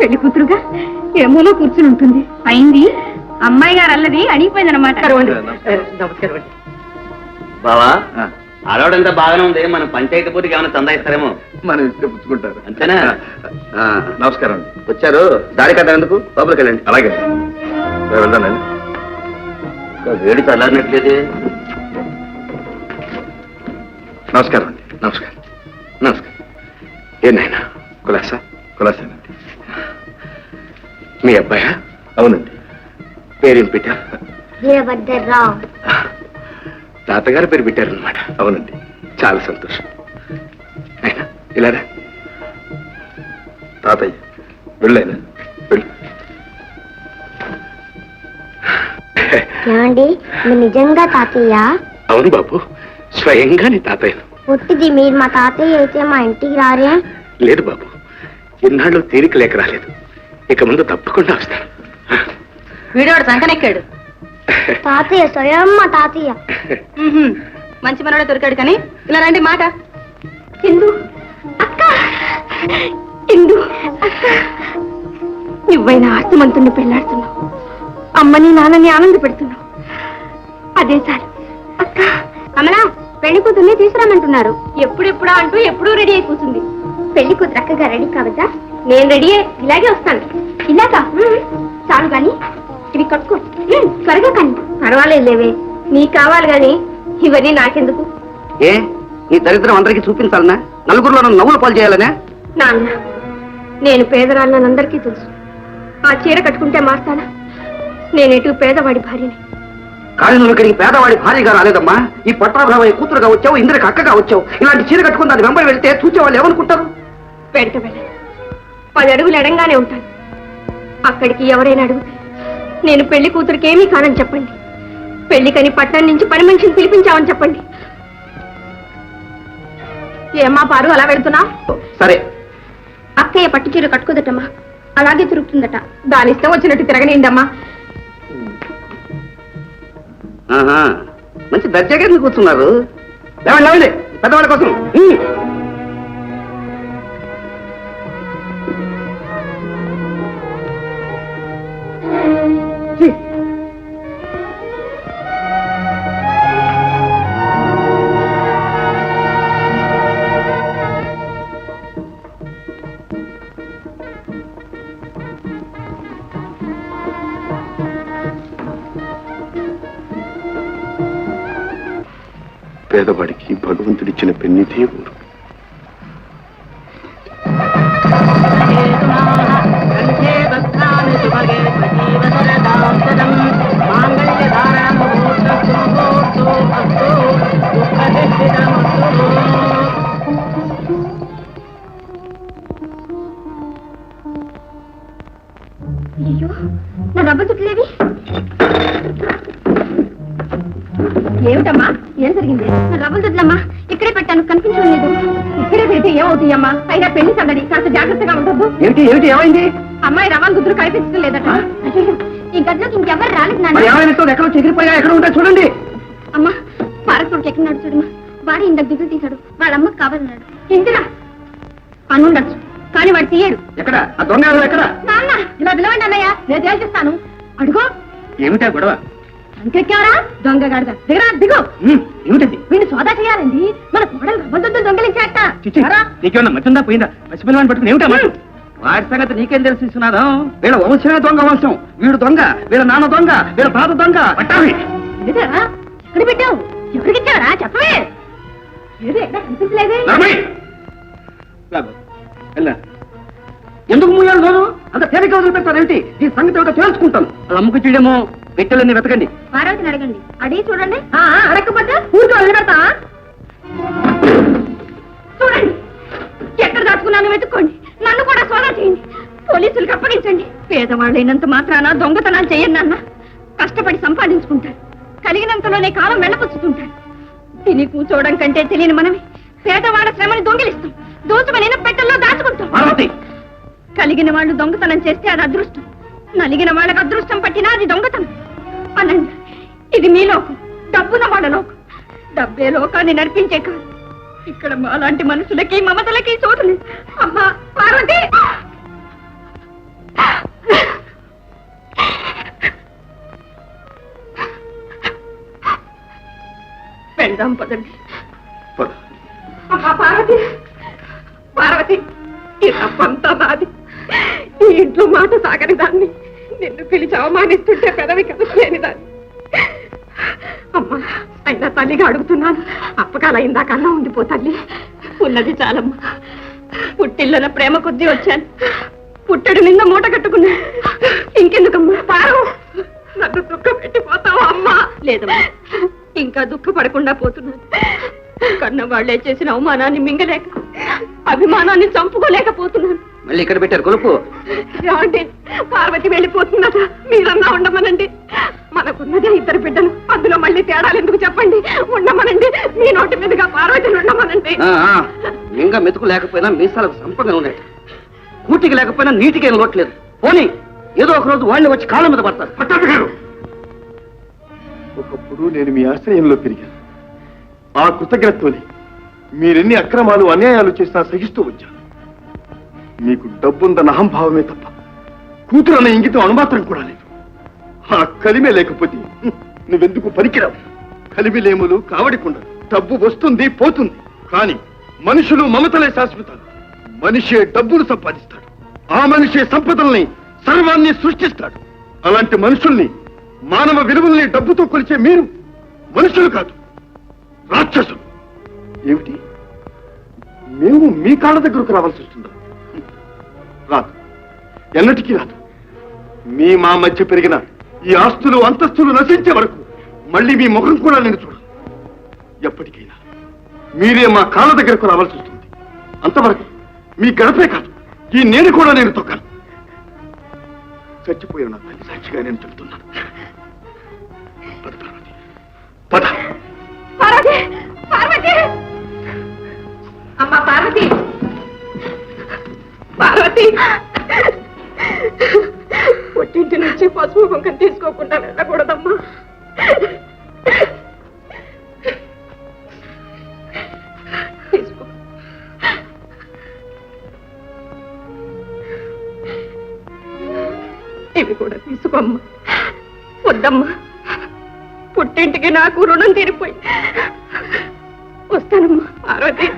పెళ్ళి కూతురుగా? ఏమోలో కూర్చుని ఉంటుంది. అయింది. అమ్మాయి గారు అల్లది అడిగిపోయిందనమాట బావా ఆడవాడంతా బాగానే ఉంది. మనం పంచాయతీ పూర్తికి ఏమైనా చందా ఇస్తారేమో? మనం ఇస్తే పుచ్చుకుంటారు. అంతేనా? ఆ, నమస్కారం అండి. వచ్చారు. దారి కట్ట ఎందుకు? లోపలికి వెళ్ళండి. అలాగే. నేను వెళ్దానండి వేడి చల్లారినట్లేదు. నమస్కారం అండి. నమస్కారం. నమస్కారం. ఏ నాయన? కులాసా? కులాసానండి. మీ అబ్బాయా? అవునండి. పేరేం పెట్టారు వీరభద్రరావు తాతగారు పేరు పెట్టారనమాట అవునండి. చాలా సంతోషం. అయినా ఇలారా? తాతయ్య వెళ్ళైనా. వెళ్ళు. ఏమండి మీరు నిజంగా తాతయ్య? అవును బాబు స్వయంగా నీ తాతయ్యను పుట్టిది మీరు మా తాతయ్య అయితే మా ఇంటికి రారే? లేదు బాబు ఇన్నాళ్ళు తీరిక లేక రాలేదు. ఇక ముందు తప్పకుండా వస్తాను. వీడోడు సంకనెక్కాడు. తాతయ్య స్వయం మా తాతయ్య. మంచి మనోడే దొరికాడు కానీ ఇలా రండి మాట. ఇందు. అక్క! ఇందు. అక్క. నువ్వైనా ఆస్తమంతుణ్ణి పెళ్ళాడుతున్నావు. అమ్మని నాన్నని ఆనంద పెడుతున్నావు అదే చాలు. అక్క. కమలా పెళ్ళి కూతుర్ని తీసుకురామంటున్నారు ఎప్పుడెప్పుడా అంటూ ఎప్పుడూ రెడీ అయి కూర్చుంది పెళ్ళి కూతురు అక్కగా రెడీ కావద్దా? నేను రెడీ ఇలాగే వస్తాను. ఇలాగా? చాలు గాని ఇవి కట్టుకో. త్వరగా కానీ పర్వాలేదు లేవే నీకు కావాలి గాని ఇవన్నీ నాకెందుకు? ఏ నీ దరిద్రం అందరికీ చూపించాలనా? నలుగురిలో నవ్వులు పాలు చేయాలనే? నాన్న నేను పేదరాళ్ళని అందరికీ తెలుసు. ఆ చీర కట్టుకుంటే మారుతానా? నేనేటు పేదవాడి భార్యని? కానీ నువ్వు ఇక్కడికి పేదవాడి భార్యగా రాలేదమ్మా. ఈ పట్టాభావయ్య కూతురుగా వచ్చావు ఇంద్రకి అక్కగా వచ్చావు. ఇలాంటి చీర కట్టుకుని దాని వెంబడి వెళ్తే చూసే వాళ్ళు ఏమనుకుంటారు పెడత పది అడుగులు ఎడంగానే ఉంటాను. అక్కడికి ఎవరైనా అడిగితే నేను పెళ్ళి కూతురికి ఏమీ కానని చెప్పండి పెళ్ళికని పట్టణం నుంచి పని మనిషిని పిలిపించామని చెప్పండి. ఏమ్మా పారు అలా వెళ్తున్నా సరే. అక్కయ్య పట్టు చీర కట్టుకోదటమ్మా. అలాగే తిరుగుతుందట. దాని ఇష్టం వచ్చినట్టు తిరగనిండమ్మా ఆహా, మంచి దర్జాగా కూర్చున్నారు. లేవండి లేవండి పెద్దవాళ్ళ కోసం. పేదవాడికి భగవంతుడిచ్చిన పెన్నిదే ఊరు అయ్యో నా డబ్బులు చుట్టలేవి? ఇక్కడే పెడితే ఏమవుతాయమ్మా అయినా పెళ్ళి సందడి కాస్త జాగ్రత్తగా ఉండదు ఏమిటి ఏమిటి ఏమైంది? అమ్మాయి రవాన్ గుద్దురు కనిపించడం లేదట. ఈ గదిలోకి ఇంకెవరు రాలేదు నాన్న. ఏమైనా ఎక్కడో ఉంటాయి చూడండి. అమ్మా పారకుడికి ఎక్కడున్నాడు చూడమ్మా? వాడు ఇందాక దిగులు తీశాడు. వాళ్ళ అమ్మకి కావాలన్నాడు. ఇందిరా. అనుండొచ్చు కానీ వాడు తీయడు. ఎక్కడ? ఆ దొంగ ఎవరు ఎక్కడ? నాన్న ఇలా పిలవండి అన్నయ్య నేను తేల్చిస్తాను. అడుగో. ఏమిటా గొడవ? అంకెక్కారా దొంగ గాడిద. దిగరా దిగు. ఉమ్, ఏమిటది వీడిని సోదా చేయాలండి. మన కోడలు రవ్వదొద్దు దొంగలించాట నీకేమన్నా మధ్యందా పోయిందా? పసిపిల్లవాడిని పట్టుకుని ఏమిటా మాట వాడి సంగతి నీకేం తెలిసి విశ్వనాథం? వీళ్ళ వంశమే దొంగ వంశం. వీడు దొంగ వీళ్ళ నాన్న దొంగ వీళ్ళ తాత దొంగ. పట్టావి? ఎక్కడ పెట్టావు ఎవరికి ఇచ్చావరా చెప్పవే. ఎందుకు మూయాలి రోజు అంత తేలిక వదిలిపెట్టారేంటి ఈ సంగతి ఏమిటో తేల్చుకుంటాను. వాళ్ళ అమ్మకు చెడేమో పెట్టెలన్నీ వెతకండి. పార్వతిని అడగండి. అడిగి చూడండి. ఆ, ఆ, అడగకపోతే ఊరికే వదిలిపెడతా చూడండి. ఎక్కడ దాచుకున్నాను వెతుక్కోండి. నన్ను కూడా సోదా చేయండి. పోలీసులకు అప్పగించండి. పేదవాళ్ళైనంత మాత్రాన దొంగతనాలు చేయండి నాన్న. కష్టపడి సంపాదించుకుంటారు. కలిగినంతలోనే కాలం వెళ్ళపుచ్చుతుంటారు తిని కూర్చోవడం కంటే తెలియని మనమే పేదవాళ్ళ శ్రమని దొంగిలిస్తాం. దోచుమని పెట్టెల్లో దాచుకుంటాం. పార్వతి! కలిగిన వాళ్ళు దొంగతనం చేస్తే అది అదృష్టం. నలిగిన వాళ్ళకు అదృష్టం పట్టినా అది దొంగతనం. అనండి ఇది మీ లోకం డబ్బున వాళ్ళ లోకం. డబ్బే లోకాన్ని నడిపించే కాదు. ఇక్కడ మాలాంటి మనుషులకి మమతలకి చూడలేదు అమ్మా పార్వతి! వెళ్దాం పదండి. పార్వతి! పార్వతి ఈ పంత నాది ఈ ఇంట్లో మాట సాగని దాన్ని. నిన్ను పిలిచి అవమానిస్తుంటే పెదవి కదలేని దాన్ని. అమ్మా అయినా తల్లిగా అడుగుతున్నాను. అప్పకాల ఇందాకన్నా ఉండిపో తల్లి. ఉన్నది చాలమ్మా. పుట్టిల్లన ప్రేమ కొద్దీ వచ్చాను. పుట్టడు నింద మూట కట్టుకున్నా. ఇంకెందుకమ్మా? పారు. నన్ను దుఃఖ పెట్టిపోతావా అమ్మా? లేదమ్మా. ఇంకా దుఃఖపడకుండా పోతున్నాను. కన్న వాళ్ళే చేసిన అవమానాన్ని మింగలేక అభిమానాన్ని చంపుకోలేకపోతున్నాను. మళ్ళీ ఇక్కడ పెట్టారు కొలుపు. ఏమండి పార్వతి వెళ్ళిపోతున్నదా మీరన్నా ఉండమనండి. మనకున్నదే ఇద్దరు బిడ్డలు. అందులో మళ్ళీ తేడాలు ఎందుకు చెప్పండి? ఉండమనండి. మీ నోటి మీదుగా పార్వతిని ఉండమనండి. ఇంకా మెతుకు లేకపోయినా మీసాలకు సంపంగా ఉన్నాయి. కూటికి లేకపోయినా నీటికి ఏం లోట్లేదు పోనీ ఏదో ఒక రోజు వాళ్ళు వచ్చి కాళ్ళ మీద పడతారు. పట్టాభి గారు! ఒకప్పుడు నేను మీ ఆశ్రయంలో పెరిగాను. ఆ కృతజ్ఞతతోనే మీరెన్ని అక్రమాలు అన్యాయాలు చేసినా సహిస్తూ వచ్చాను. మీకు డబ్బుందన్న అహంభావమే తప్ప కూతురు అనే ఇంగితం అనుమాత్రం కూడా లేదు. ఆ కలిమే లేకపోతే నువ్వెందుకు పనికిరావు? కలిమిలేములు కావడికుండా డబ్బు వస్తుంది పోతుంది. కానీ మనుషులు మమతలే శాశ్వతాలు. మనిషే డబ్బులు సంపాదిస్తాడు. ఆ మనిషే సంపదల్ని సర్వాన్ని సృష్టిస్తాడు. అలాంటి మనుషుల్ని మానవ విలువల్ని డబ్బుతో కొలిచే మీరు మనుషులు కాదు రాక్షసులు. ఏమిటి? మేము మీ కాళ్ళ దగ్గరకు రావాల్సి వస్తుందా? ఎన్నటికీ రాదు. మీ మా మధ్య పెరిగిన ఈ ఆస్తులు అంతస్తులు నశించే వరకు మళ్ళీ మీ ముఖం కూడా నేను చూడను. ఎప్పటికైనా మీరే మా కాళ్ళ దగ్గరకు రావాల్సి వస్తుంది. అంతవరకు మీ గడపే కాదు ఈ నేను కూడా నేను తొక్కాను. చచ్చిపోయిన నా తల్లి సాక్షిగా నేను చెబుతున్నాను. పద పార్వతి. పద. పార్వతి! పార్వతి! అమ్మా పార్వతి! పార్వతి! పుట్టింటి నుంచి పసుపు కుంకం తీసుకోకుండా వెళ్ళకూడదమ్మా. ఇవి కూడా తీసుకోమ్మా. వద్దమ్మా. పుట్టింటికి నాకు రుణం తీరిపోయి. వస్తానమ్మా. పార్వతి